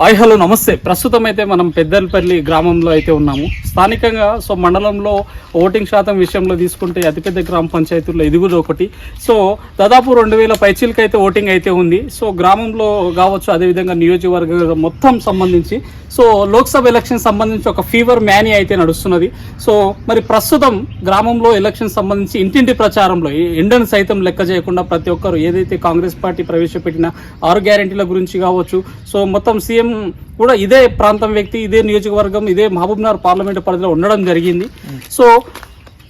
Hi hello నమస్తే. ప్రస్తుతం అయితే మనం పెద్దలపల్లి గ్రామంలో అయితే ఉన్నాము. స్థానికంగా సో మండలంలో ఓటింగ్ శాతం విషయంలో తీసుకుంటే అతిపెద్ద గ్రామ పంచాయతీల్లో ఇది కూడా ఒకటి. సో దాదాపు రెండు వేల పైచీలకైతే ఓటింగ్ అయితే ఉంది. సో గ్రామంలో కావచ్చు అదేవిధంగా నియోజకవర్గ మొత్తం సంబంధించి సో లోక్సభ ఎలక్షన్ సంబంధించి ఒక ఫీవర్ మ్యానీ అయితే నడుస్తున్నది. సో మరి ప్రస్తుతం గ్రామంలో ఎలక్షన్ సంబంధించి ఇంటింటి ప్రచారంలో ఎండను సైతం లెక్క చేయకుండా ప్రతి ఒక్కరు ఏదైతే కాంగ్రెస్ పార్టీ ప్రవేశపెట్టిన ఆరు గ్యారెంటీల గురించి కావచ్చు సో మొత్తం సీఎం కూడా ఇదే ప్రాంతం వ్యక్తి ఇదే నియోజకవర్గం ఇదే మహబూబ్నగర్ పార్లమెంటు పరిధిలో ఉండడం జరిగింది. సో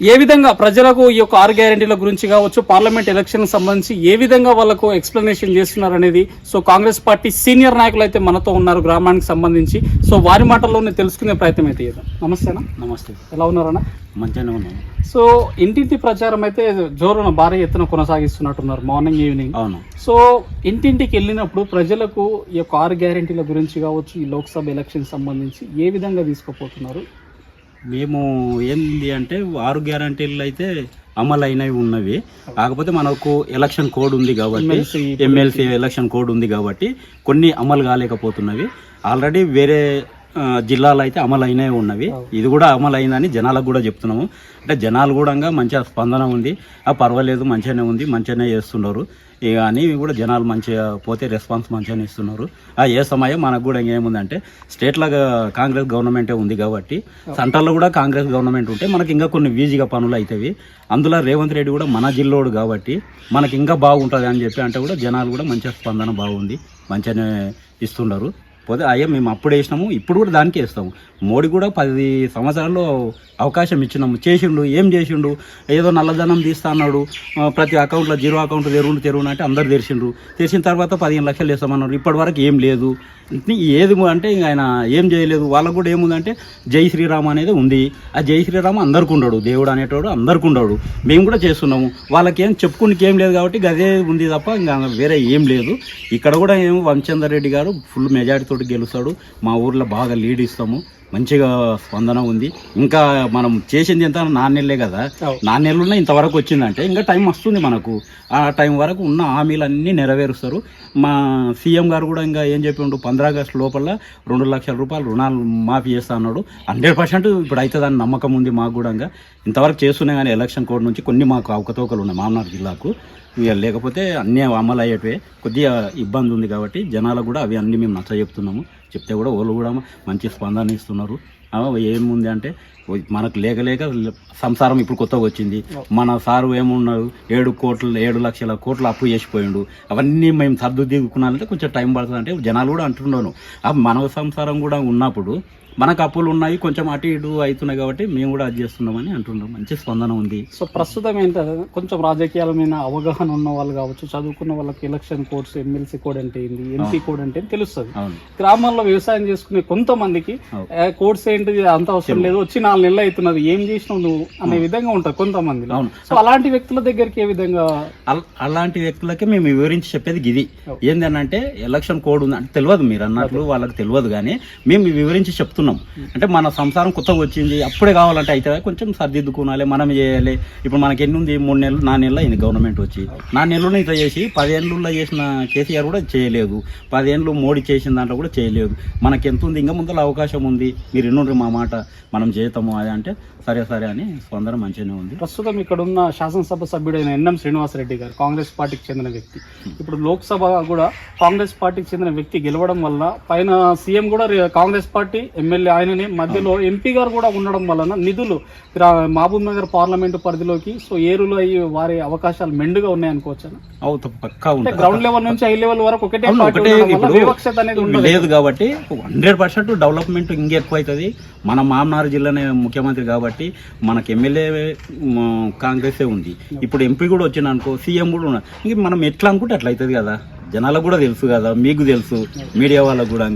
ఏ విధంగా ప్రజలకు ఈ యొక్క ఆరు గ్యారెంటీల గురించి కావచ్చు పార్లమెంట్ ఎలక్షన్ సంబంధించి ఏ విధంగా వాళ్ళకు ఎక్స్ప్లెనేషన్ చేస్తున్నారు అనేది సో కాంగ్రెస్ పార్టీ సీనియర్ నాయకులు అయితే మనతో ఉన్నారు గ్రామానికి సంబంధించి. సో వారి మాటల్లోనే తెలుసుకునే ప్రయత్నం అయితే నమస్తేనా? నమస్తే. ఎలా ఉన్నారన్నా మంచిగానే ఉన్నాను సో ఇంటింటి ప్రచారం అయితే జోరున భారీ ఎత్తున కొనసాగిస్తున్నట్టున్నారు మార్నింగ్ ఈవినింగ్. అవును. సో ఇంటింటికి వెళ్ళినప్పుడు ప్రజలకు ఈ యొక్క ఆరు గ్యారెంటీల గురించి కావచ్చు ఈ లోక్సభ ఎలక్షన్ సంబంధించి ఏ విధంగా తీసుకుపోతున్నారు? మేము ఏంది అంటే ఆరు గ్యారంటీలు అయితే అమలు అయినవి ఉన్నవి. కాకపోతే మనకు ఎలక్షన్ కోడ్ ఉంది కాబట్టి ఎమ్మెల్సీ ఎలక్షన్ కోడ్ ఉంది కాబట్టి కొన్ని అమలు కాలేకపోతున్నవి. ఆల్రెడీ వేరే జిల్లాలో అయితే అమలు అయినవి ఉన్నవి ఇది కూడా అమలు అయిందని జనాలకు కూడా చెప్తున్నాము. అంటే జనాలు కూడా మంచిగా స్పందన ఉంది. ఆ పర్వాలేదు మంచిగానే ఉంది మంచిగానే చేస్తున్నారు. ఇక అని కూడా జనాలు మంచిగా పోతే రెస్పాన్స్ మంచిగానే ఇస్తున్నారు. ఆ ఏ సమయం మనకు కూడా ఏముందంటే స్టేట్లో కాంగ్రెస్ గవర్నమెంటే ఉంది కాబట్టి సెంట్రల్లో కూడా కాంగ్రెస్ గవర్నమెంట్ ఉంటే మనకి ఇంకా కొన్ని వీజీగా పనులు అవుతాయి అందులో రేవంత్ రెడ్డి కూడా మన జిల్లోడు కాబట్టి మనకి ఇంకా బాగుంటుంది అని చెప్పి అంటే కూడా జనాలు కూడా మంచిగా స్పందన బాగుంది. మంచిగానే ఇస్తున్నారు. పోతే అయ్యా మేము అప్పుడు వేసినాము ఇప్పుడు కూడా దానికే వేస్తాము. మోడీ కూడా పది సంవత్సరాల్లో అవకాశం ఇచ్చినాము. చేసిండు ఏం చేసిండు? ఏదో నల్లధనం తీస్తా అన్నాడు. ప్రతి అకౌంట్లో జీరో అకౌంట్ తెరువులు తెరువును అంటే అందరు తెరిచిండ్రు తెరిచిన తర్వాత పదిహేను లక్షలు వేస్తామన్నారు. ఇప్పటి వరకు ఏం లేదు. ఏది అంటే ఇంక ఆయన ఏం చేయలేదు. వాళ్ళకు కూడా ఏముందంటే జై శ్రీరామ్ అనేది ఉంది. ఆ జై శ్రీరామ్ అందరికి ఉండడు. దేవుడు అనేటోడు అందరికి ఉండడు. మేము కూడా చేస్తున్నాము. వాళ్ళకేం చెప్పుకునికి ఏం లేదు కాబట్టి గదే ఉంది తప్ప ఇంకా వేరే ఏం లేదు. ఇక్కడ కూడా ఏమో వంచందర్ రెడ్డి గారు ఫుల్ మెజారిటీ తోటి గెలుస్తాడు. మా ఊర్లో బాగా లీడ్ ఇస్తాము. మంచిగా స్పందన ఉంది. ఇంకా మనం చేసింది ఎంత? నాన్నెళ్ళే కదా. నాన్నెళ్ళున్న ఇంతవరకు వచ్చిందంటే ఇంకా టైం వస్తుంది మనకు. ఆ టైం వరకు ఉన్న హామీలన్నీ నెరవేరుస్తారు. మా సీఎం గారు కూడా ఇంకా ఏం చెప్పిండు? పంద్రా ఆగస్టు లోపల రెండు లక్షల రూపాయలు రుణాలు మాఫీ చేస్తా అన్నాడు. హండ్రెడ్ పర్సెంట్ ఇప్పుడు అవుతుందని నమ్మకం ఉంది మాకు కూడా ఇంకా. ఇంతవరకు చేస్తున్నాయి కానీ ఎలక్షన్ కోడ్ నుంచి కొన్ని మాకు అవకతవకలు ఉన్నాయి మామనార్ జిల్లాకు. ఇక లేకపోతే అన్నీ అమలు అయ్యేటివే. కొద్దిగా ఇబ్బంది ఉంది కాబట్టి జనాలకు కూడా అవి అన్నీ మేము నచ్చ చెప్తున్నాము చెప్తే కూడా వాళ్ళు కూడా మంచి స్పందన ఇస్తున్నారు. ఏముంది అంటే మనకు లేక లేక సంసారం ఇప్పుడు కొత్తగా వచ్చింది. మన సారు ఏమున్నారు ఏడు కోట్లు ఏడు లక్షల కోట్లు అప్పు చేసిపోయిండు. అవన్నీ మేము సర్దు దిగుకున్నాలంటే కొంచెం టైం పడుతుంది అంటే జనాలు కూడా అంటున్నాను. ఆ మన సంసారం కూడా ఉన్నప్పుడు మనకు అప్పులు ఉన్నాయి కొంచెం అటు ఇటు అవుతున్నాయి కాబట్టి మేము కూడా అది చేస్తున్నామని అంటున్నాం. మంచి స్పందన ఉంది. సో ప్రస్తుతం ఏంటంటే కొంచెం రాజకీయాల మీద అవగాహన ఉన్న వాళ్ళు కావచ్చు చదువుకున్న వాళ్ళకి ఎలక్షన్ కోడ్స్ ఎమ్మెల్సీ కోడ్ అంటే ఏంటి ఎంపీ కోడ్ అంటే తెలుస్తుంది. అవును. గ్రామాల్లో వ్యవసాయం చేసుకునే కొంతమందికి కోడ్స్ ఏంటిది అంత అవసరం లేదు వచ్చి నాలుగు నెలలు అవుతున్నది. ఏం చేసినావు నువ్వు? అనే విధంగా ఉంటుంది కొంతమంది. అవును. సో అలాంటి వ్యక్తుల దగ్గరికి ఏ విధంగా? అల్- అలాంటి వ్యక్తులకి మేము వివరించి చెప్పేది ఇది ఏంటంటే ఎలక్షన్ కోడ్ ఉంది. అంటే తెలియదు మీరు అన్నట్లు వాళ్ళకి తెలియదు కానీ మేము వివరించి చెప్తున్నాం. అంటే మన సంసారం కొత్తగా వచ్చింది. అప్పుడే కావాలంటే అయితే కొంచెం సర్దిద్దుకోవాలి మనం చేయాలి. ఇప్పుడు మనకి ఎన్ని ఉంది? మూడు నెలలు నాలుగు నెలలు అయింది గవర్నమెంట్ వచ్చి. నాలుగు నెలలు ఇట్లా చేసి పదేళ్ళలో చేసిన కేసీఆర్ కూడా చేయలేదు. పదేళ్ళు మోడీ చేసిన దాంట్లో కూడా చేయలేదు. మనకి ఎంత ఉంది? ఇంకా ముందర అవకాశం ఉంది. మీరు ఎన్నుండ్రి మా మాట. మనం చేస్తాము అది అంటే సరే సరే అని స్పందన మంచిగానే ఉంది. ప్రస్తుతం ఇక్కడ ఉన్న శాసనసభ సభ్యుడైన ఎన్ఎం శ్రీనివాసరెడ్డి గారు కాంగ్రెస్ పార్టీకి చెందిన వ్యక్తి. ఇప్పుడు లోక్సభ కూడా కాంగ్రెస్ పార్టీకి చెందిన వ్యక్తి గెలవడం వల్ల పైన సీఎం కూడా కాంగ్రెస్ పార్టీ ఎమ్మెల్యే ఆయననే. మధ్యలో ఎంపీ గారు కూడా ఉండడం వలన నిధులు మహబూబ్ నగర్ పార్లమెంటు పరిధిలోకి సో ఏరులో అయ్యి వారి అవకాశాలు మెండుగా ఉన్నాయనుకోవచ్చు? పక్కా గ్రౌండ్ లెవెల్ నుంచి హై లెవెల్ వరకు ఒకటే ఒకటే లేదు కాబట్టి హండ్రెడ్ పర్సెంట్ డెవలప్మెంట్ ఇంకెక్కువ అవుతుంది మన మామనారు జిల్లానే ముఖ్యమంత్రి కాబట్టి మనకు ఎమ్మెల్యే కాంగ్రెసే ఉంది. ఇప్పుడు ఎంపీ కూడా వచ్చిన అనుకో సీఎం కూడా ఉన్నారు ఇంక మనం ఎట్లా అనుకుంటే అట్లా అవుతుంది కదా. జనాలకు కూడా తెలుసు కదా మీకు తెలుసు మీడియా వాళ్ళకు కూడా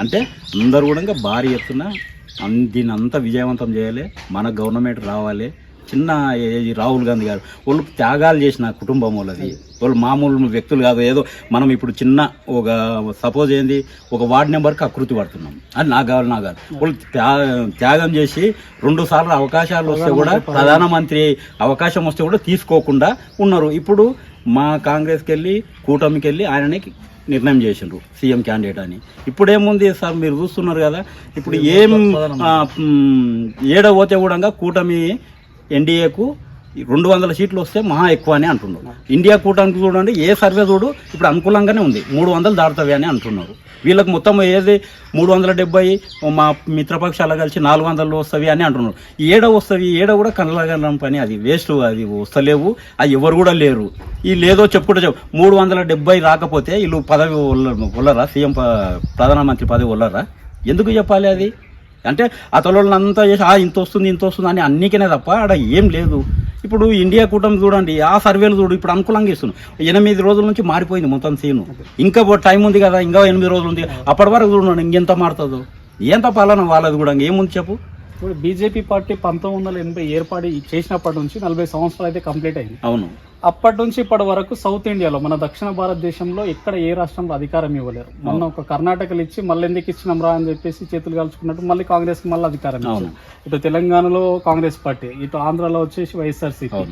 అంటే అందరు కూడా భారీ ఎత్తున అన్- దీన్ని అంతా విజయవంతం చేయాలి మన గవర్నమెంట్ రావాలి చిన్న రాహుల్ గాంధీ గారు వాళ్ళు త్యాగాలు చేసిన కుటుంబం వాళ్ళది వాళ్ళు మామూలు వ్యక్తులు కాదు ఏదో మనం ఇప్పుడు చిన్న ఒక సపోజ్ ఏంది ఒక వార్డ్ నెంబర్కి అకృతి పడుతున్నాం. అది నాకు కావాలి నాకు కావాలి. వాళ్ళు త్యా- త్యాగం చేసి రెండు సార్లు అవకాశాలు వస్తే కూడా ప్రధానమంత్రి అవకాశం వస్తే కూడా తీసుకోకుండా ఉన్నారు. ఇప్పుడు మా కాంగ్రెస్కి వెళ్ళి కూటమికి వెళ్ళి ఆయనని నిర్ణయం చేసిండ్రు సీఎం క్యాండిడేట్ అని. ఇప్పుడు ఏముంది సార్ మీరు చూస్తున్నారు కదా ఇప్పుడు ఏం ఏడ పోతే కూడా కూటమి ఎన్డీఏకు రెండు వందల సీట్లు వస్తే మహా ఎక్కువ అని అంటున్నారు. ఇండియా కూటమికి చూడండి ఏ సర్వే చూడు ఇప్పుడు అనుకూలంగానే ఉంది. మూడు వందలు దాటుతావి అని అంటున్నారు. వీళ్ళకి మొత్తం ఏది మూడు వందల డెబ్బై మా మిత్రపక్షాలు కలిసి నాలుగు వందలు వస్తాయి అని అంటున్నారు. ఏడ వస్తాయి ఏడ కూడా కనలగలం పని అది. వేస్ట్ అది వస్తలేవు అది ఎవరు కూడా లేరు. ఈ లేదో చెప్పుకుంటే చెప్పు మూడు వందల డెబ్బై రాకపోతే వీళ్ళు పదవి వల్లరా? సీఎం ప- ప్రధానమంత్రి పదవి వల్లరా? ఎందుకు చెప్పాలి అది? అంటే అతను అంతా చేసి "ఆ, ఇంత వస్తుంది ఇంత వస్తుంది అని అన్నికనే తప్ప ఆడ ఏం లేదు. ఇప్పుడు ఇండియా కూటమి చూడండి ఆ సర్వేలు చూడు ఇప్పుడు అనుకూలంగా ఇస్తున్నాం ఎనిమిది రోజుల నుంచి మారిపోయింది మొత్తం సీను. ఇంకా టైం ఉంది కదా ఇంకా ఎనిమిది రోజులు ఉంది. అప్పటి వరకు చూడండి ఇంకెంత మారుతుందో. ఎంత పాలన వాళ్ళది కూడా ఏముంది చెప్పు. ఇప్పుడు బీజేపీ పార్టీ పంతొమ్మిది వందల ఎనభై ఏర్పాటు చేసినప్పటి నుంచి నలభై సంవత్సరాలు అయితే కంప్లీట్ అయింది. అవును. అప్పటి నుంచి ఇప్పటి వరకు సౌత్ ఇండియాలో మన దక్షిణ భారతదేశంలో ఎక్కడ ఏ రాష్ట్రంలో అధికారం ఇవ్వలేరు. మొన్న ఒక కర్ణాటకలు ఇచ్చి మళ్ళీ ఎందుకు ఇచ్చినాం రా అని చెప్పేసి చేతులు కాల్చుకున్నట్టు మళ్ళీ కాంగ్రెస్ మళ్ళీ అధికారం ఇచ్చారు. ఇటు తెలంగాణలో కాంగ్రెస్ పార్టీ ఇటు ఆంధ్రాలో వచ్చేసి వైఎస్ఆర్సీపీ.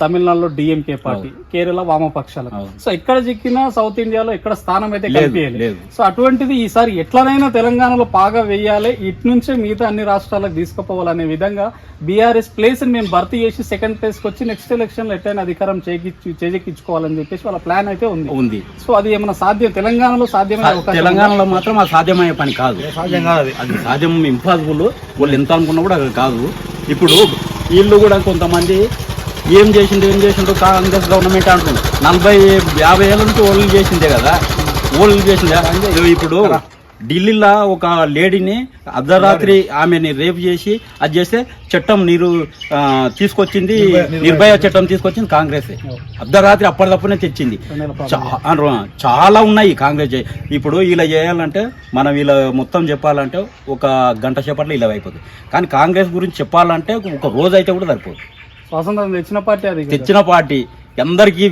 తమిళనాడులో డిఎంకే పార్టీ కేరళ వామపక్షాలు అవును. సో ఎక్కడ చిక్కినా సౌత్ ఇండియాలో ఎక్కడ స్థానం అయితే లేదు కనిపించలేదు. లేదు. సో అటువంటిది ఈసారి ఎట్లనైనా తెలంగాణలో పాగా వేయాలి ఇటు నుంచే మిగతా అన్ని రాష్ట్రాలకు తీసుకుపోవాలనే విధంగా బీఆర్ఎస్ ప్లేస్ మేము భర్తీ చేసి సెకండ్ ప్లేస్కి వచ్చి నెక్స్ట్ ఎలక్షన్లో ఎట్లయినా అధికారం చేకిచ్చు చేజెక్కించుకోవాలని చెప్పేసి వాళ్ళ ప్లాన్ అయితే ఉంది. ఉంది. సో అది ఏమైనా సాధ్యం తెలంగాణలో అవకాశం తెలంగాణలో మాత్రం అది సాధ్యమయ్యే పని కాదు. అది సాధ్యం ఇంపాసిబుల్ వాళ్ళు ఎంత అనుకున్నా కూడా అది కాదు. ఇప్పుడు వీళ్ళు కూడా కొంతమంది ఏం చేసిండు ఏం చేసిండు కాంగ్రెస్ గవర్నమెంట్ అంటున్నారు. నలభై యాభై ఏళ్ళ నుంచి ఓళ్ళు చేసిందే కదా. ఓళ్ళు చేసిందే. ఇప్పుడు ఢిల్లీలో ఒక లేడీని అర్ధరాత్రి ఆమెని రేపు చేసి అది చేస్తే చట్టం నీరు తీసుకొచ్చింది నిర్భయ చట్టం. తీసుకొచ్చింది కాంగ్రెస్. అర్ధరాత్రి అప్పటిదప్పుడే తెచ్చింది. చాలా ఉన్నాయి కాంగ్రెస్ ఇప్పుడు ఇలా చేయాలంటే మనం ఇలా మొత్తం చెప్పాలంటే ఒక గంట సేపట్లో ఇలా అయిపోతుంది కానీ కాంగ్రెస్ గురించి చెప్పాలంటే ఒక రోజు అయితే కూడా సరిపోదు. స్వాతంత్రం తెచ్చిన పార్టీ అది. తెచ్చిన పార్టీ. అందరికి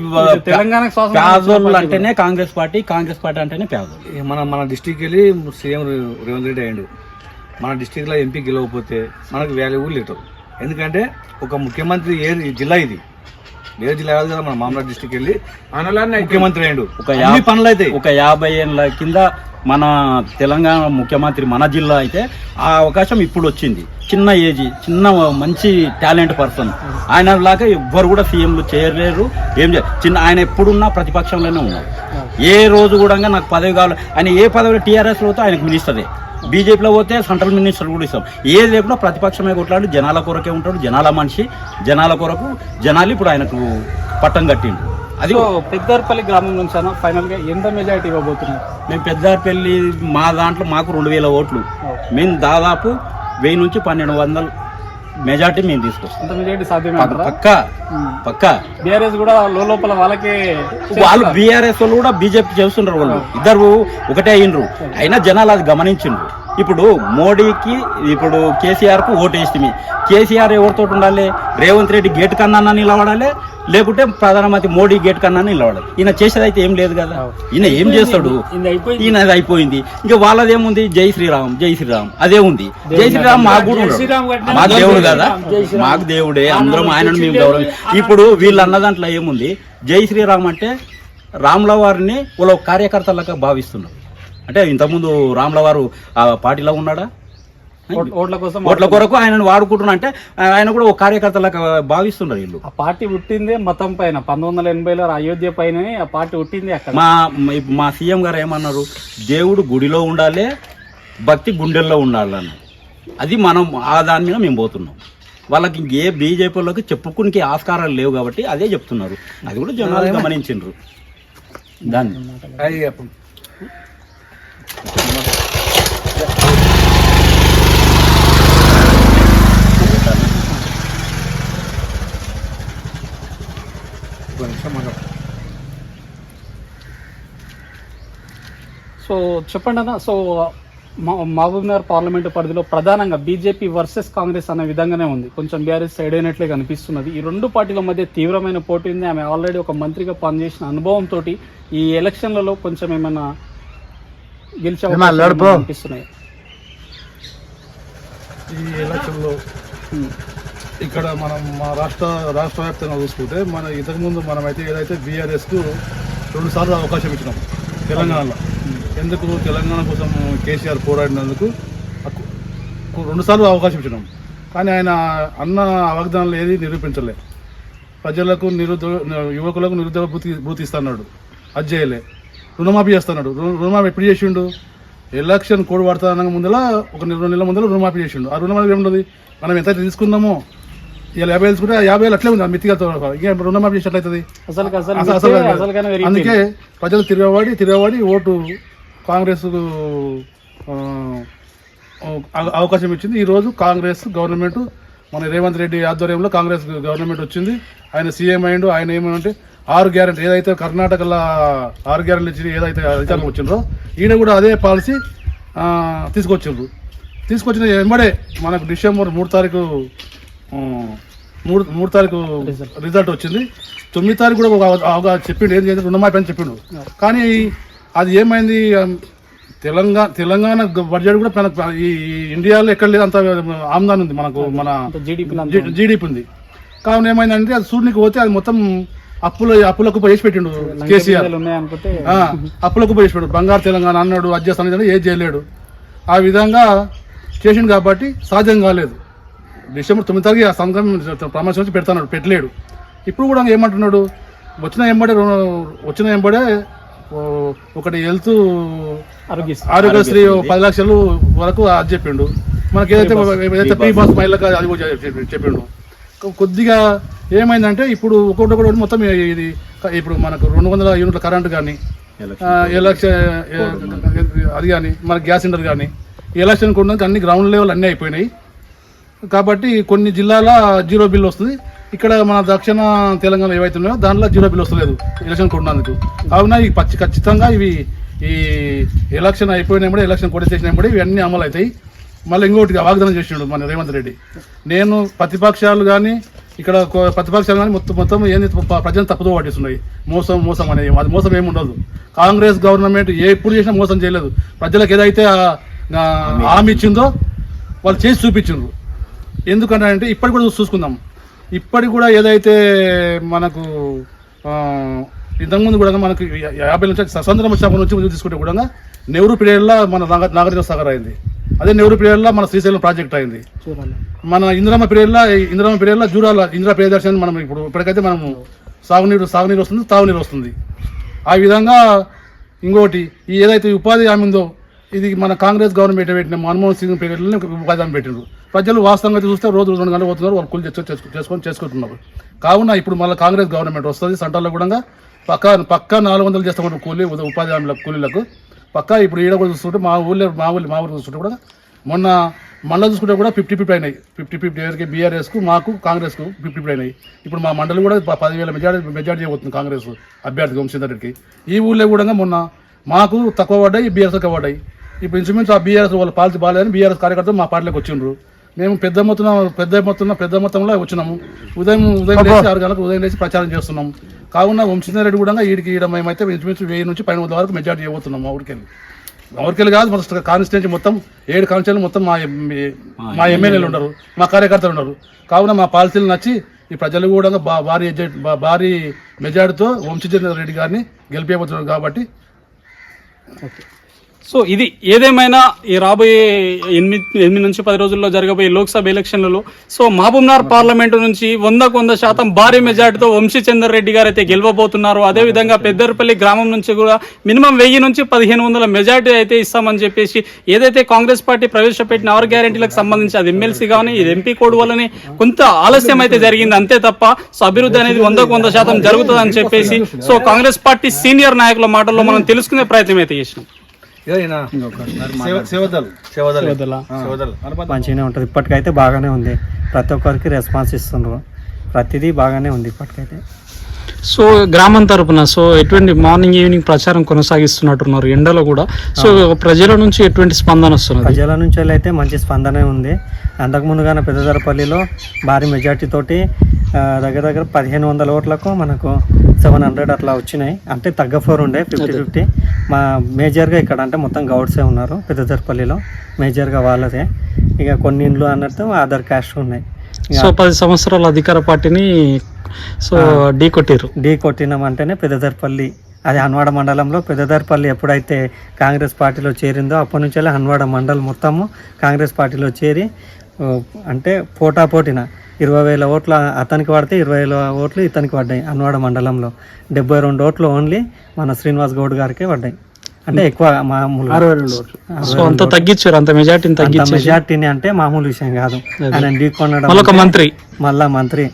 తెలంగాణకు స్వాతంత్రం పేదోళ్ళు అంటేనే కాంగ్రెస్ పార్టీ కాంగ్రెస్ పార్టీ అంటేనే పేదోళ్ళు. మన మన డిస్టిక్ వెళ్ళి సీఎం రేవంత్ రెడ్డి అయ్యాడు. మన డిస్టిక్లో ఎంపీ గెలవకపోతే మనకు వాల్యూ లేదు. ఎందుకంటే ఒక ముఖ్యమంత్రి ఏ జిల్లా ఇది? వేరే జిల్లా కాదు కదా మన మామూలు డిస్టిక్ వెళ్ళి ముఖ్యమంత్రి అయ్యాడు. ఒక పనులు అయితే ఒక యాభై ఏళ్ళ కింద మన తెలంగాణ ముఖ్యమంత్రి మన జిల్లా అయితే ఆ అవకాశం ఇప్పుడు వచ్చింది. చిన్న ఏజ్ చిన్న మంచి టాలెంట్ పర్సన్. ఆయన లాగా ఎవ్వరు కూడా సీఎంలు చేయలేరు. ఏం చే చిన్న ఆయన ఎప్పుడున్నా ప్రతిపక్షంలోనే ఉన్నారు. ఏ రోజు కూడా నాకు పదవి కావాలి. ఆయన ఏ పదవి టీఆర్ఎస్లో పోతే ఆయనకు మినిస్టరే. బీజేపీలో పోతే సెంట్రల్ మినిస్టర్ కూడా ఇస్తాం. ఏది లేకుండా ప్రతిపక్షమే కొట్లాడు జనాల కొరకే ఉంటాడు జనాల మనిషి జనాల కొరకు జనాలు ఇప్పుడు ఆయనకు పట్టం కట్టిండు అది పెద్దర్పల్లి గ్రామం నుంచి అన్న ఫైనల్గా ఎంత మెజారిటీ ఇవ్వబోతున్నారు మేము పెద్దారపల్లి మా దాంట్లో మాకు రెండు వేల ఓట్లు. మేము దాదాపు వెయ్యి నుంచి పన్నెండు వందలు మెజార్టీ మేము తీసుకొస్తాం. అంత మెజారిటీ సాధ్యమే పక్క పక్క బీఆర్ఎస్ కూడా లోపల వాళ్ళకే వాళ్ళు బీఆర్ఎస్ వాళ్ళు కూడా బీజేపీ చేస్తుండ్రు వాళ్ళు. ఇద్దరు ఒకటే అయ్యిండ్రు అయినా జనాలు అది గమనించిండ్రు. ఇప్పుడు మోడీకి ఇప్పుడు కేసీఆర్కు ఓటు వేస్తుంది కేసీఆర్ ఎవరితో ఉండాలి? రేవంత్ రెడ్డి గేట్ కన్నా నిలబడాలి? లేకుంటే ప్రధానమంత్రి మోడీ గేట్ కన్నా నిలబడాలి? ఈయన చేసేది అయితే ఏం లేదు కదా. ఈయన ఏం చేస్తాడు? ఈయన అది అయిపోయింది. ఇంకా వాళ్ళదేముంది? జై శ్రీరామ్ జై శ్రీరామ్. అదే ఉంది. జై శ్రీరామ్ మాకు కూడా. మాకు దేవుడు కదా. మాకు దేవుడే. అందరం ఆయనను మేము గౌరవం. ఇప్పుడు వీళ్ళు అన్న దాంట్లో ఏముంది? జై శ్రీరామ్ అంటే రాముల వారిని వాళ్ళ కార్యకర్తలుగా భావిస్తున్నారు అంటే ఇంతకుముందు రాముల వారు ఆ పార్టీలో ఉన్నాడా? ఓట్- ఓట్ల కోసం ఓట్ల కొరకు ఆయనను వాడుకుంటున్నా. అంటే ఆయన కూడా ఒక కార్యకర్తలాగా భావిస్తున్నారు వీళ్ళు. ఆ పార్టీ పుట్టిందే మతం పైన. పంతొమ్మిది వందల ఎనభైలో అయోధ్య పైన ఆ పార్టీ పుట్టింది అక్కడ. మా మా సీఎం గారు ఏమన్నారు? దేవుడు గుడిలో ఉండాలి భక్తి గుండెల్లో ఉండాలని. అది మనం ఆ దాని మీద మేము పోతున్నాం. వాళ్ళకి ఇంకే బీజేపీలోకి చెప్పుకునికి ఆస్కారాలు లేవు కాబట్టి అదే చెప్తున్నారు. అది కూడా జనాలు గమనించిండ్రు. దాన్ని అది చెప్పు. ఒక నిమిషం మాట్లాడు. సో చెప్పండి అన్న. సో మా- మహబూబ్ నగర్ పార్లమెంటు పరిధిలో ప్రధానంగా బీజేపీ వర్సెస్ కాంగ్రెస్ అనే విధంగానే ఉంది. కొంచెం బీఆర్ఎస్ సైడ్ అయినట్లే కనిపిస్తున్నది. ఈ రెండు పార్టీల మధ్య తీవ్రమైన పోటీ ఉంది. ఆమె ఆల్రెడీ ఒక మంత్రిగా పనిచేసిన అనుభవంతో ఈ ఎలక్షన్లలో కొంచెం ఏమైనా గెలిచే అవకాశాలు ఏమైనా కనిపిస్తున్నాయి? ఈ ఎలక్షన్లో ఇక్కడ మనం మా రాష్ట్ర రాష్ట్ర వ్యాప్తంగా చూసుకుంటే మన ఇంతకుముందు మనమైతే ఏదైతే బీఆర్ఎస్కు రెండు సార్లు అవకాశం ఇచ్చినాం తెలంగాణలో. ఎందుకు? తెలంగాణ కోసం కేసీఆర్ పోరాడినందుకు కు- రెండుసార్లు అవకాశం ఇచ్చినాం. కానీ ఆయన అన్న వాగ్దానాలు ఏది నిరూపించలే. ప్రజలకు నిరుద్యోగ యువకులకు నిరుద్యోగ భూతి భూతి ఇస్తున్నాడు. అది చేయలే. రుణమాఫీ చేస్తున్నాడు. రుణమాఫీ ఎప్పుడు చేసిండు? ఎలక్షన్ కోడ్ పడతానక ముందర ఒక రెండు నెలల ముందర రుణమాఫీ చేసిండు. ఆ రుణమాఫీ ఏముండదు? మనం ఎంత తీసుకుందామో? ఇలా యాభై తీసుకుంటే ఆ యాభై వేలు అట్లే ఉంది. ఆ మిత్తిగా ఇక రుణమాఫీ చేసినట్లయితుంది అసలు. అందుకే ప్రజలు తిరగబడి తిరగబడి ఓటు కాంగ్రెస్ అవకాశం ఇచ్చింది. ఈ రోజు కాంగ్రెస్ గవర్నమెంట్ మన రేవంత్ రెడ్డి ఆధ్వర్యంలో కాంగ్రెస్ గవర్నమెంట్ వచ్చింది. ఆయన సీఎం అయిండు ఆయన ఏమంటే ఆరు గ్యారెంటీ ఏదైతే కర్ణాటకలో ఆరు గ్యారెంటీ ఇచ్చి ఏదైతే అధికారం వచ్చిండ్రో ఈయన కూడా అదే పాలసీ తీసుకొచ్చిండ్రు. తీసుకొచ్చిన వెంబడే మనకు డిసెంబర్ మూడు తారీఖు మూడు మూడు తారీఖు రిజల్ట్ వచ్చింది. తొమ్మిది తారీఖు కూడా ఒక చెప్పిండు ఏం చేయాలి రుణమాఫీ అని చెప్పిండు. కానీ అది ఏమైంది తెలంగాణ తెలంగాణ బడ్జెట్ కూడా మనకు ఈ ఈ ఇండియాలో ఎక్కడ లేదు అంత ఆమ్దాన్ ఉంది మనకు మన జీడిపి జీడిపి ఉంది. కావున ఏమైందంటే అది సూర్యునికి పోతే అది మొత్తం అప్పుల అప్పులకు చేసి పెట్టిండు కేసీఆర్ అప్పులకు పోయి పెట్టాడు బంగారు తెలంగాణ అన్నాడు అధ్యక్షాన్ని ఏది చేయలేడు ఆ విధంగా చేసిండు కాబట్టి సాధ్యం కాలేదు డిసెంబర్ తొమ్మిది తారీఖు ఆ సంఘం ప్రమాణం వచ్చి పెడతాడు పెట్టలేడు ఇప్పుడు కూడా ఏమంటున్నాడు వచ్చిన ఎంబడే వచ్చిన ఎంబడే ఒకటి హెల్త్ ఆరోగ్యశ్రీ పది లక్షలు వరకు అది చెప్పిండు మనకి ఏదైతే ఏదైతే ప్రీ బాస్ మహిళలకు అది చెప్పిండు కొద్దిగా ఏమైందంటే ఇప్పుడు ఒక్కొక్కటి ఒకటి మొత్తం ఇది ఇప్పుడు మనకు రెండు వందల యూనిట్ల కరెంట్ కానీ ఎలక్షన్ అది కానీ మన గ్యాస్ సిలిండర్ కానీ ఎలక్షన్ కూడా అన్ని గ్రౌండ్ లెవెల్ అన్నీ అయిపోయినాయి. కాబట్టి కొన్ని జిల్లాల జీరో బిల్ వస్తుంది. ఇక్కడ మన దక్షిణ తెలంగాణ ఏవైతే ఉన్నాయో దాంట్లో జీరో బిల్ వస్తలేదు ఎలక్షన్ కొన్నందుకు కావున ఈ పచ్చి ఖచ్చితంగా ఇవి ఈ ఎలక్షన్ అయిపోయినప్పుడు ఎలక్షన్ కొడి చేసినప్పుడు ఇవన్నీ అమలు అవుతాయి మళ్ళీ ఇంకోటి వాగ్దానం చేసిండు మన రేవంత్ రెడ్డి. నేను ప్రతిపక్షాలు కానీ ఇక్కడ ప్రతిపక్షాలు కానీ మొత్తం మొత్తం ఏంది? ప- ప్రజలను తప్పుదో పట్టిస్తున్నాయి. మోసం మోసం అనేది అది మోసం ఏమి ఉండదు. కాంగ్రెస్ గవర్నమెంట్ ఏ ఎప్పుడు చేసినా మోసం చేయలేదు. ప్రజలకు ఏదైతే హామీ. ఇచ్చిందో వాళ్ళు చేసి చూపించిండ్రు. ఎందుకంటే అంటే ఇప్పటికి కూడా చూసుకుందాం. ఇప్పటికి కూడా ఏదైతే మనకు ఇంతకుముందు కూడా మనకు యాభై నుంచి స్వతంత్రం వచ్చినప్పటి నుంచి తీసుకుంటే కూడా నెహ్రూ పీరియడ్లో మన నాగ- నాగార్జున సాగర్ అయింది. అదే నెహ్రూ పీరియడ్లో మన శ్రీశైలం ప్రాజెక్ట్ అయింది. మన ఇందిరమ్మ పీరియడ్లో ఇందిరమ్మ పీరియడ్లో జూరాల ఇందిరా ప్రియదర్శన్ మనం ఇప్పుడు ఇప్పటికైతే మనం సాగునీరు సాగునీరు వస్తుంది తాగునీరు వస్తుంది. ఆ విధంగా ఇంకోటి ఈ ఏదైతే ఉపాధి హామీ ఉందో ఇది మన కాంగ్రెస్ గవర్నమెంట్ పెట్టిన మన్మోహన్ సింగ్ పీరియడ్లో ఉపాధి హామీ పెట్టిండ్రు. ప్రజలు వాస్తవంగా చూస్తే రోజు రెండు గంటలు పోతున్నారు వాళ్ళు కూలి తెచ్చు చేసుకు- చేసుకొని చేసుకుంటున్నారు. కావున ఇప్పుడు మళ్ళీ కాంగ్రెస్ గవర్నమెంట్ వస్తుంది సెంటర్లో కూడా పక్క పక్క నాలుగు వందలు చేస్తామంటారు కూలీ ఉపాధి హామీలకు కూలీలకు పక్క ఇప్పుడు ఈడ కూడా చూస్తుంటే మా ఊళ్ళో మా ఊళ్ళో మా ఊళ్ళో చూస్తుంటే కూడా మొన్న మండలం చూసుకుంటే కూడా ఫిఫ్టీ ఫిఫ్టీ అయినాయి. ఫిఫ్టీ ఫిఫ్టీ ఎవరికి బీఆర్ఎస్కు మాకు కాంగ్రెస్కు ఫిఫ్టీ ఫిఫ్టీ అయినాయి. ఇప్పుడు మా మండలి కూడా పదివేల మెజార్టీ మెజార్టీ చేయబోతుంది కాంగ్రెస్ అభ్యర్థి వంశీధర్ రెడ్డికి. ఈ ఊళ్ళో కూడా మొన్న మాకు తక్కువ పడ్డాయి బీఆర్ఎస్ తక్కువ పడ్డాయి. ఇప్పుడు ఇంచుమించు ఆ బీఆర్ఎస్ వాళ్ళ పాలసీ బాగాలేదని బీఆర్ఎస్ కార్యకర్తలు మా పార్టీలోకి వచ్చిండ్రు. మేము పెద్ద మొత్తం పెద్ద మొత్తం పెద్ద మొత్తంలో వచ్చినాము. ఉదయం ఉదయం లేచి ఆరు గంటలకు ఉదయం లేచి ప్రచారం చేస్తున్నాం. కావున వంశీధర్ రెడ్డి కూడా ఈడికి ఈడ మేమైతే ఇంచుమించు వెయ్యి నుంచి పైన వందల వరకు మెజార్టీ చేయబోతున్నాం మా ఊరికి వెళ్ళి ఎవరికెళ్ళి కాదు మన కాన్స్టిట్యూన్సీ మొత్తం ఏడు కాన్స్టిట్యూన్సీ మొత్తం మా ఎం- మా ఎమ్మెల్యేలు ఉన్నారు మా కార్యకర్తలు ఉన్నారు. కావున మా పాలసీలు నచ్చి ఈ ప్రజలు కూడా బా- భారీ భారీ మెజార్టీతో వంశీచంద్ర రెడ్డి గారిని గెలిపేయబోతున్నారు కాబట్టి. సో ఇది ఏదేమైనా ఈ రాబోయే ఎనిమిది ఎనిమిది నుంచి పది రోజుల్లో జరగబోయే లోక్సభ ఎలక్షన్లలో సో మహబూబ్నార్ పార్లమెంటు నుంచి వందకు వంద శాతం భారీ మెజార్టీతో వంశీచందర్ రెడ్డి గారు అయితే గెలవబోతున్నారు. అదేవిధంగా పెద్దరపల్లి గ్రామం నుంచి కూడా మినిమం వెయ్యి నుంచి పదిహేను వందల మెజార్టీ అయితే ఇస్తామని చెప్పేసి ఏదైతే కాంగ్రెస్ పార్టీ ప్రవేశపెట్టిన ఆరు గ్యారెంటీలకు సంబంధించి అది ఎమ్మెల్సీ కానీ ఇది ఎంపీ కోడ్ వల్లనే కొంత ఆలస్యం అయితే జరిగింది. అంతే తప్ప సో అభివృద్ధి అనేది వందకు వంద శాతం జరుగుతుందని చెప్పేసి సో కాంగ్రెస్ పార్టీ సీనియర్ నాయకుల మాటల్లో మనం తెలుసుకునే ప్రయత్నం అయితే చేసినాం. ఇదేనా సేవ- సేవదల్. సేవదల్. సేవదల్. మంచిగానే ఉంటుంది. ఇప్పటికైతే బాగానే ఉంది. ప్రతి ఒక్కరికి రెస్పాన్స్ ఇస్తున్నారు ప్రతిదీ బాగానే ఉంది ఇప్పటికైతే. సో గ్రామం తరపున సో ఎటువంటి మార్నింగ్ ఈవినింగ్ ప్రచారం కొనసాగిస్తున్నట్టున్నారు ఎండలో కూడా. సో ప్రజల నుంచి ఎటువంటి స్పందన వస్తున్నది? ప్రజల నుంచి అయితే మంచి స్పందనే ఉంది. అంతకుముందుగానే పెద్దదరపల్లిలో భారీ మెజార్టీ తోటి దగ్గర దగ్గర పదిహేను వందల ఓట్లకు మనకు సెవెన్ హండ్రెడ్ అట్లా వచ్చినాయి. అంటే తగ్గ ఫోర్ ఉండే ఫిఫ్టీ ఫిఫ్టీ. మా మేజర్గా ఇక్కడ అంటే మొత్తం గౌడ్సే ఉన్నారు పెద్దదరపల్లిలో మేజర్గా వాళ్ళదే. ఇక కొన్ని ఇండ్లు అన్నట్టు అదర్ క్యాస్ట్ ఉన్నాయి. సో పది సంవత్సరాల అధికార పార్టీని సో ఢీ కొట్టారు ఢీ కొట్టినామంటేనే పెద్దదరపల్లి అది హన్వాడ మండలంలో పెద్దదర్పల్లి ఎప్పుడైతే కాంగ్రెస్ పార్టీలో చేరిందో అప్పటి నుంచే హన్వాడ మండలం మొత్తము కాంగ్రెస్ పార్టీలో చేరి అంటే పోటాపోటీన ఇరవై వేల ఓట్లు అతనికి పడితే ఇరవై వేల ఓట్లు ఇతనికి పడ్డాయి హన్వాడ మండలంలో. డెబ్బై రెండు ఓట్లు ఓన్లీ మన శ్రీనివాస్ గౌడ్ గారికే పడ్డాయి. అంటే ఎక్కువ మామూలు అరవై రెండు ఓట్లు. సో అంత తగ్గించారు అంత మెజార్టీని అంత తగ్గించారు. మెజార్టీని అంటే మామూలు విషయం కాదు. ఆయన ఢీకొనడం మంత్రి. మళ్ళా మంత్రి.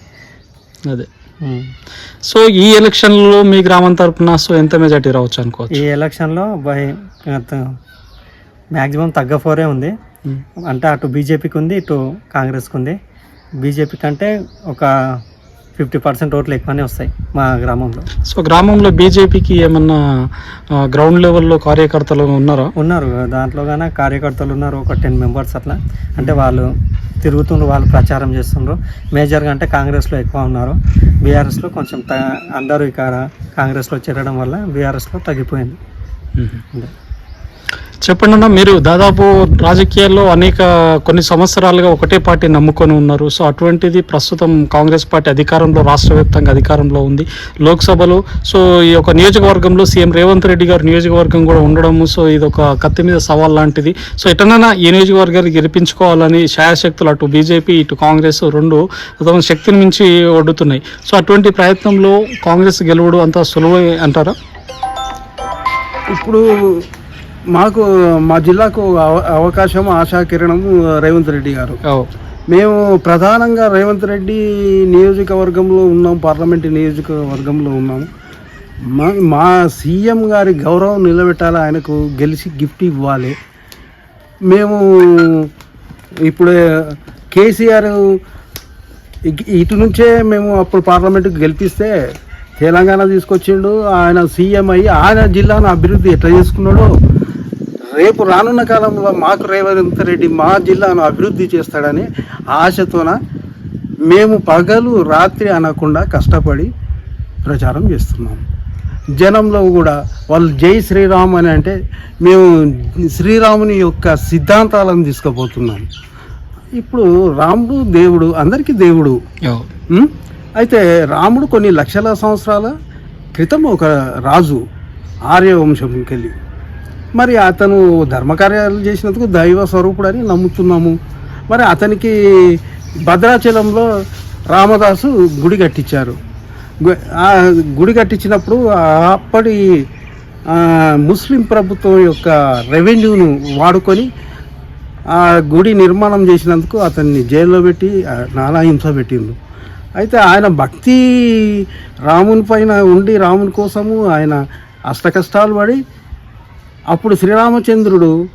అదే. సో ఈ ఎలక్షన్లో మీ గ్రామం తరపున సో ఎంత మెజార్టీ రావచ్చు అనుకోవచ్చు? ఈ ఎలక్షన్లో బై మ్యాక్సిమం తగ్గ ఫోరే ఉంది. అంటే అటు బీజేపీకి ఉంది ఇటు కాంగ్రెస్కి ఉంది. బీజేపీ కంటే ఒక ఫిఫ్టీ పర్సెంట్ ఓట్లు ఎక్కువనే వస్తాయి మా గ్రామంలో. సో గ్రామంలో బీజేపీకి ఏమన్నా గ్రౌండ్ లెవెల్లో కార్యకర్తలు ఉన్నారా? ఉన్నారు. దాంట్లో గాన కార్యకర్తలు ఉన్నారు ఒక టెన్ మెంబర్స్ అట్లా. అంటే వాళ్ళు తిరుగుతుండ్రు వాళ్ళు ప్రచారం చేస్తుండ్రు. మేజర్గా అంటే కాంగ్రెస్లో ఎక్కువ ఉన్నారు. బీఆర్ఎస్లో కొంచెం త అందరూ ఇక్కడ కాంగ్రెస్లో చేరడం వల్ల బీఆర్ఎస్లో తగ్గిపోయింది. చెప్పండి అన్న మీరు దాదాపు రాజకీయాల్లో అనేక కొన్ని సంవత్సరాలుగా ఒకటే పార్టీ నమ్ముకొని ఉన్నారు. సో అటువంటిది ప్రస్తుతం కాంగ్రెస్ పార్టీ అధికారంలో రాష్ట్ర వ్యాప్తంగా అధికారంలో ఉంది. లోక్సభలో సో ఈ యొక్క నియోజకవర్గంలో సీఎం రేవంత్ రెడ్డి గారు నియోజకవర్గం కూడా ఉండడము సో ఇది ఒక కత్తి మీద సవాల్ లాంటిది. సో ఎటనైనా ఈ నియోజకవర్గాన్ని గెలిపించుకోవాలని శాయశక్తులు అటు బీజేపీ ఇటు కాంగ్రెస్ రెండు తమ శక్తిని మించి ఒడ్డుతున్నాయి. సో అటువంటి ప్రయత్నంలో కాంగ్రెస్ గెలువడు అంత సులువే అంటారా? ఇప్పుడు మాకు మా జిల్లాకు అవ- అవకాశం ఆశాకిరణం రేవంత్ రెడ్డి గారు. మేము ప్రధానంగా రేవంత్ రెడ్డి నియోజకవర్గంలో ఉన్నాం పార్లమెంట్ నియోజకవర్గంలో ఉన్నాము మా మా సీఎం గారి గౌరవం నిలబెట్టాలి ఆయనకు గెలిచి గిఫ్ట్ ఇవ్వాలి. మేము ఇప్పుడు కేసీఆర్ ఇటు నుంచే మేము అప్పుడు పార్లమెంటుకు గెలిపిస్తే తెలంగాణ తీసుకొచ్చిండు. ఆయన సీఎం అయ్యి ఆయన జిల్లాను అభివృద్ధి ఎట్లా చేసుకున్నాడో రేపు రానున్న కాలంలో మాకు రేవంత్ రెడ్డి మా జిల్లాను అభివృద్ధి చేస్తాడని ఆశతోన మేము పగలు రాత్రి అనకుండా కష్టపడి ప్రచారం చేస్తున్నాం. జనంలో కూడా వాళ్ళు జై శ్రీరామ్ అని అంటే మేము శ్రీరాముని యొక్క సిద్ధాంతాలను తీసుకుపోతున్నాం. ఇప్పుడు రాముడు దేవుడు అందరికీ దేవుడు? అయితే రాముడు కొన్ని లక్షల సంవత్సరాల క్రితం ఒక రాజు ఆర్యవంశంకి వెళ్ళి మరి అతను ధర్మకార్యాలు చేసినందుకు దైవ స్వరూపుడని నమ్ముతున్నాము. మరి అతనికి భద్రాచలంలో రామదాసు గుడి కట్టించారు. ఆ గుడి కట్టించినప్పుడు అప్పటి ముస్లిం ప్రభుత్వం యొక్క రెవెన్యూను వాడుకొని ఆ గుడి నిర్మాణం చేసినందుకు అతన్ని జైల్లో పెట్టి ఆ, నానా హింస పెట్టిండు అయితే ఆయన భక్తి రాముని పైన ఉండి రాముని కోసము ఆయన అష్టకష్టాలు పడి అప్పుడు శ్రీరామచంద్రుడు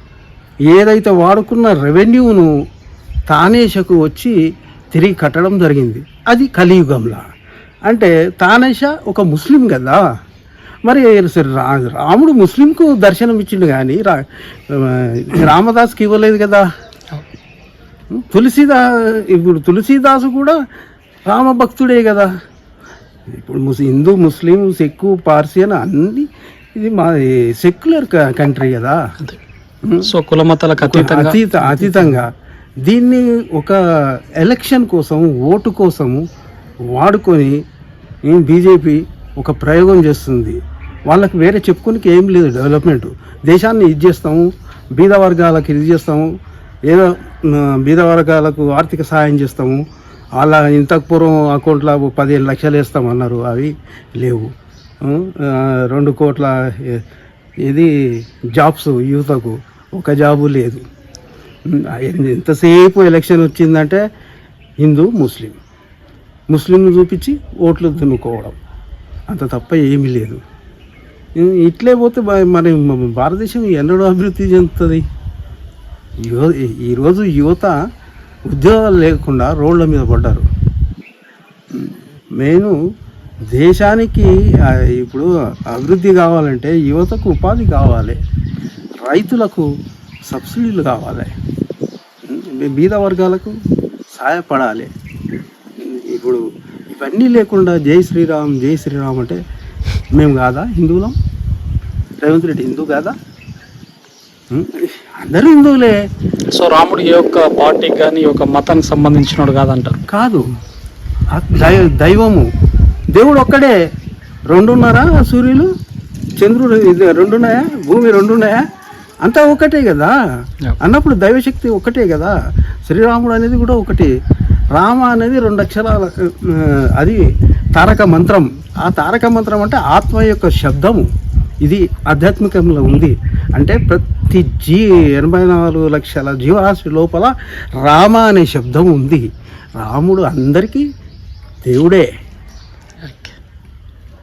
ఏదైతే వాడుకున్న రెవెన్యూను తానేషకు వచ్చి తిరిగి కట్టడం జరిగింది. అది కలియుగంలా. అంటే తానేష ఒక ముస్లిం కదా. మరి రా- రాముడు ముస్లింకు దర్శనం ఇచ్చిండు కానీ రా రామదాస్కి ఇవ్వలేదు కదా. తులసిదా ఇప్పుడు తులసీదాసు కూడా రామభక్తుడే కదా. ఇప్పుడు ముస్ హిందూ ముస్లిం సిక్కు పార్సియన్ అన్ని ఇది మా సెక్యులర్ కంట్రీ కదా. సో కుల మతాలకు అతీతంగా? అతీత అతీతంగా. దీన్ని ఒక ఎలక్షన్ కోసం ఓటు కోసము వాడుకొని బీజేపీ ఒక ప్రయోగం చేస్తుంది. వాళ్ళకి వేరే చెప్పుకోనికి ఏం లేదు డెవలప్మెంట్ దేశాన్ని ఇది చేస్తాము బీద వర్గాలకు ఇది చేస్తాము ఏదో బీద వర్గాలకు ఆర్థిక సహాయం చేస్తాము. అలా ఇంతకు పూర్వం అకౌంట్లో పదిహేను లక్షలు వేస్తామన్నారు అవి లేవు. రెండు కోట్ల ఇది జాబ్స్ యువతకు. ఒక జాబు లేదు. ఎంతసేపు ఎలక్షన్ వచ్చిందంటే హిందూ ముస్లిం. ముస్లింను చూపించి ఓట్లు దున్నుకోవడం. అంత తప్ప ఏమీ లేదు. ఇట్లే పోతే మరి భారతదేశం ఎన్నడూ అభివృద్ధి చెందుతుంది? యో ఈరోజు యువత ఉద్యోగాలు లేకుండా రోడ్ల మీద పడ్డారు. నేను దేశానికి ఇప్పుడు అభివృద్ధి కావాలంటే యువతకు ఉపాధి కావాలి. రైతులకు సబ్సిడీలు కావాలి. బీద వర్గాలకు సహాయపడాలి ఇప్పుడు ఇవన్నీ లేకుండా జై శ్రీరామ్ జై శ్రీరామ్ అంటే మేము కాదా హిందువులం? రేవంత్ రెడ్డి హిందూ కాదా? అందరూ హిందువులే. సో రాముడు ఏ ఒక్క పార్టీకి కానీ యొక్క మతానికి సంబంధించినోడు కాదంటారు? కాదు. దైవము. దేవుడు ఒక్కడే. రెండున్నర సూర్యులు? చంద్రుడు ఇది రెండు ఉన్నాయా భూమి రెండు ఉన్నాయా అంతా ఒకటే కదా? అన్నప్పుడు దైవశక్తి ఒకటే కదా? శ్రీరాముడు అనేది కూడా ఒకటి. రామ అనేది రెండు అక్షరాల అది తారక మంత్రం. ఆ తారక మంత్రం అంటే ఆత్మ యొక్క శబ్దము. ఇది ఆధ్యాత్మికంలో ఉంది. అంటే ప్రతి జీ ఎనభై నాలుగు లక్షల జీవరాశి లోపల రామ అనే శబ్దం ఉంది. రాముడు అందరికీ దేవుడే.